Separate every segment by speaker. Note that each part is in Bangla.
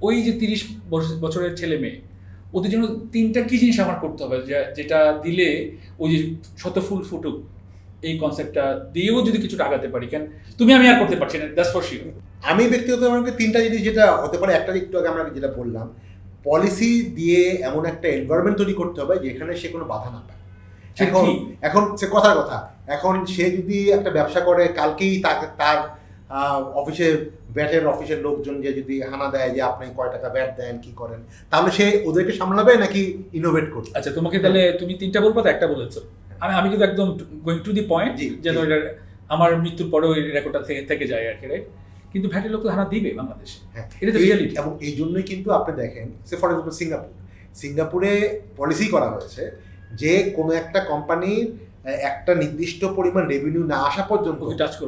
Speaker 1: ওই যে তিরিশ বছরের ছেলে মেয়ে ওদের জন্য তিনটা কি জিনিস আমার করতে হবে? যে- যেটা দিলে ওই যে শত ফুল ফুটুক এই কনসেপ্টটা দিয়েও যদি কিছুটা আগাতে পারি কেন? তুমি আমি আর করতে পারছি না দ্যাটস ফর শিওর
Speaker 2: আমি ব্যক্তিগতভাবে তিনটা জিনিস যেটা হতে পারে একটা একটু আগে আমরা যেটা বললাম পলিসি দিয়ে এমন একটা এনভায়রনমেন্ট তৈরি করতে হবে যেখানে সে কোনো বাধা না পায়। এখন এখন সে কথার কথা এখন সে যদি একটা ব্যবসা করে কালকেই তাকে তার অফিসে ব্যাটের অফিসের লোকজন যে যদি হানা দেয় যে আপনি কয় টাকা ব্যাট দেন কি করেন তাহলে সে ওদেরকে সামলাবে নাকি ইনোভেট করবে?
Speaker 1: আচ্ছা তোমাকে তাহলে তুমি তিনটা বলব তো একটা বলেছ? আমি আমি কিন্তু একদম গোয়িং টু দি পয়েন্ট যেন
Speaker 2: জি।
Speaker 1: এটা আমার মৃত্যুর পরেও এই রেকর্ডটা থেকে থেকে যায় আর কি right? কিন্তু ভ্যাটের লোক তো হানা দিবে বাংলাদেশে।
Speaker 2: হ্যাঁ।
Speaker 1: এটা তো রিয়ালিটি
Speaker 2: এবং এই জন্যই কিন্তু আপনি দেখেন সে ফর এক্সাম্পল সিঙ্গাপুর। সিঙ্গাপুরে পলিসি করা হয়েছে যে কোনো একটা কোম্পানির একটা নির্দিষ্ট পরিমাণ রেভিনিউ না আসা পর্যন্ত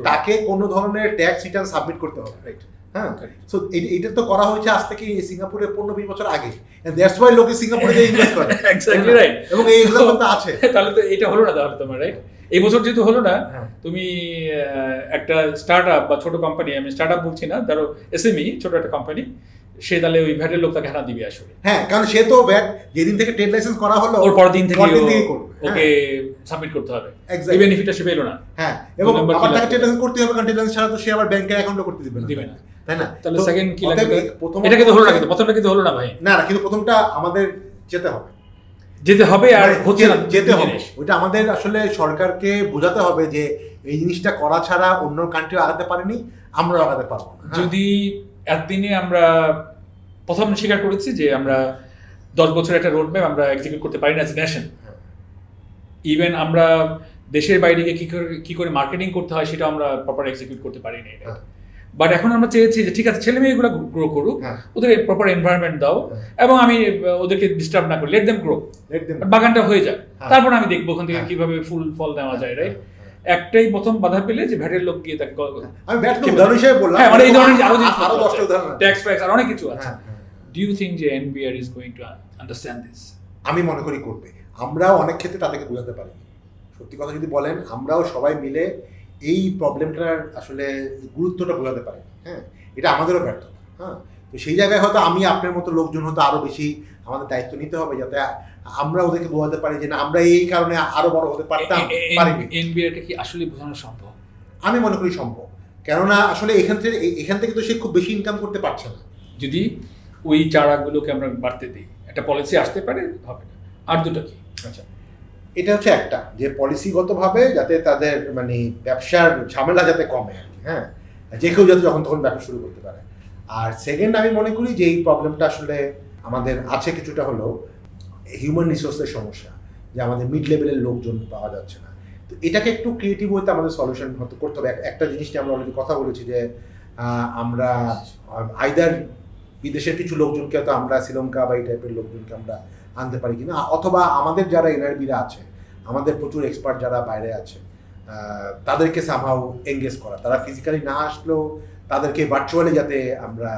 Speaker 2: তাকে কোনো ধরনের ট্যাক্স রিটার্ন সাবমিট করতে হবে।
Speaker 1: রাইট
Speaker 2: হ্যাঁ? সো এটা তো করা হয়েছে আজ থেকে সিঙ্গাপুরে পনেরো বিশ বছর আগে। দ্যাটস ওয়াই লোকে সিঙ্গাপুরে ইনভেস্ট করে।
Speaker 1: এক্স্যাক্টলি রাইট
Speaker 2: এবং এই এক্সাম্পল আছে।
Speaker 1: তাহলে তো এটা হলো না তাহলে তোমার রাইট এই বছর যেহেতু হলো না
Speaker 2: হ্যাঁ।
Speaker 1: তুমি একটা স্টার্ট আপ বা ছোট কোম্পানি আমি স্টার্ট আপ বলছি না ধরো এসএমই ছোট একটা কোম্পানি সে তাহলে ওই ভ্যাটের লোক তাকে হানা দিবে আসলে।
Speaker 2: হ্যাঁ কারণ সে তো ভ্যাট যেদিন থেকে ট্রেড লাইসেন্স করা হলো
Speaker 1: ওর পরের দিন থেকে
Speaker 2: করবে,
Speaker 1: ওকে সাবমিট করতে হবে। এই বেনিফিটটা সে পেল না।
Speaker 2: হ্যাঁ এবং আবার তাকে ট্রেড লাইসেন্স করতে হবে কারণ ট্রেড লাইসেন্স ছাড়া তো সে আবার অ্যাকাউন্টও করতে দিবে না।
Speaker 1: দিবে না।
Speaker 2: তাই না?
Speaker 1: তাহলে সেকেন্ড কি লাগবে?
Speaker 2: প্রথম
Speaker 1: এটা কিন্তু হলো না কিন্তু প্রথমটা কিন্তু হলো না ভাই।
Speaker 2: না না কিন্তু প্রথমটা আমাদের যেতে হবে।
Speaker 1: যেতে হবে আর
Speaker 2: মানে
Speaker 1: হচ্ছে না।
Speaker 2: যেতে হবে। ওইটা আমাদের আসলে সরকারকে বোঝাতে হবে যে এই জিনিসটা করা ছাড়া অন্য কান্ট্রি আগাতে পারেনি আমরা আগাতে পারব হ্যাঁ।
Speaker 1: যদি একদিনে আমরা প্রথম স্বীকার করেছি যে আমরা দশ বছর একটা রোড ম্যাপ আমরা এক্সিকিউট করতে পারি না অ্যাজ
Speaker 2: হ্যাঁ।
Speaker 1: ইভেন আমরা দেশের বাইরে গিয়ে কি করে কি করে মার্কেটিং করতে হয় সেটা আমরা প্রপার এক্সিকিউট করতে পারি না
Speaker 2: হ্যাঁ।
Speaker 1: বাট এখন আমরা চেয়েছি যে ঠিক আছে ছেলে মেয়েগুলো গ্রো করুক
Speaker 2: হ্যাঁ।
Speaker 1: ওদের প্রপার এনভায়রনমেন্ট দাও
Speaker 2: হ্যাঁ।
Speaker 1: এবং আমি ওদেরকে ডিস্টার্ব না করি লেট দেম গ্রো বাগানটা হয়ে যাক
Speaker 2: হ্যাঁ।
Speaker 1: তারপর আমি দেখব ওখান থেকে। কীভাবে ফুল ফল নেওয়া যায় রাইট। একটাই প্রথম বাধা পেলে যে ভ্যাটের লোক গিয়ে তাকে
Speaker 2: আমি ব্যাট উদাহরণ হিসেবে বললাম
Speaker 1: হ্যাঁ মানে এই ধরনের আরও জিনিস
Speaker 2: উদাহরণ
Speaker 1: ট্যাক্স ফ্যাক্স আর অনেক কিছু আছে। ডু ইউ থিঙ্ক যে NBR is going to understand this
Speaker 2: আমি মনে করি করবে। আমরাও অনেক ক্ষেত্রে তাদেরকে বোঝাতে পারি। সত্যি কথা যদি বলেন আমরাও সবাই মিলে এই প্রবলেমটার আসলে গুরুত্বটা বোঝাতে পারি। হ্যাঁ এটা আমাদেরও ব্যর্থতা। হ্যাঁ তো সেই জায়গায় হয়তো আমি আপনার মতো লোকজন হয়তো আরও বেশি আমাদের দায়িত্ব নিতে হবে যাতে আমরা ওদেরকে বোঝাতে পারি যে না আমরা এই কারণে আরও বড় হতে পারতাম পারিনি।
Speaker 1: এনবিআর কে কি আসলে বোঝানো সম্ভব?
Speaker 2: আমি মনে করি সম্ভব। কেননা আসলে এখান থেকে এখান থেকে তো সে খুব বেশি ইনকাম করতে পারছে না।
Speaker 1: যদি ওই চারাগুলোকে আমরা বাড়তে দিই। একটা পলিসি আসতে পারে, হবে না। আর দুটো কি?
Speaker 2: আচ্ছা। এটা হচ্ছে একটা, যে পলিসিগতভাবে যাতে তাদের মানে ব্যবসার ঝামেলা যাতে কমে আর কি হ্যাঁ? যে কেউ যাতে যখন তখন ব্যবসা শুরু করতে পারে। আর সেকেন্ড আমি মনে করি যে এই প্রবলেমটা আসলে আমাদের আছে কিছুটা হলো হিউম্যান রিসোর্সের সমস্যা, যে আমাদের মিড লেভেলের লোকজন পাওয়া যাচ্ছে না। তো এটাকে একটু ক্রিয়েটিভ হইতে আমাদের সলিউশন হতে করতে হবে। একটা জিনিস নিয়ে আমরা অলরেডি কথা বলেছি যে আমরা আইদার বিদেশের কিছু লোকজনকে হয়তো আমরা শ্রীলঙ্কা বা এই টাইপের লোকজনকে আমরা আনতে পারি কিনা অথবা আমাদের যারা এনআরবিরা আছে আমাদের প্রচুর এক্সপার্ট যারা বাইরে আছে তাদেরকে সামহাও এঙ্গেজ করা। তারা ফিজিক্যালি না আসলেও তাদেরকে ভার্চুয়ালি যাতে আমরা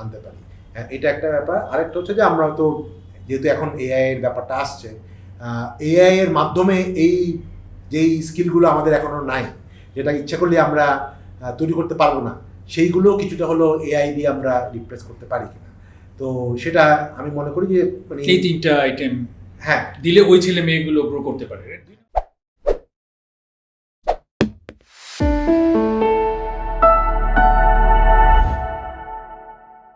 Speaker 2: আনতে পারি। হ্যাঁ, এটা একটা ব্যাপার। আরেকটা হচ্ছে যে আমরা হয়তো যেহেতু এখন এআই এর ব্যাপারটা আসছে এআই এর মাধ্যমে এই যেই স্কিলগুলো আমাদের এখনও নাই যেটা ইচ্ছা করলে আমরা তৈরি করতে পারব না সেইগুলো কিছুটা হলো এআই দিয়ে আমরা রিপ্লেস করতে পারি কিনা তো সেটা আমি মনে করি যে মানে
Speaker 1: এই তিনটা আইটেম
Speaker 2: হ্যাঁ
Speaker 1: দিলে ওই ছেলে মেয়েগুলো গ্রো করতে পারে?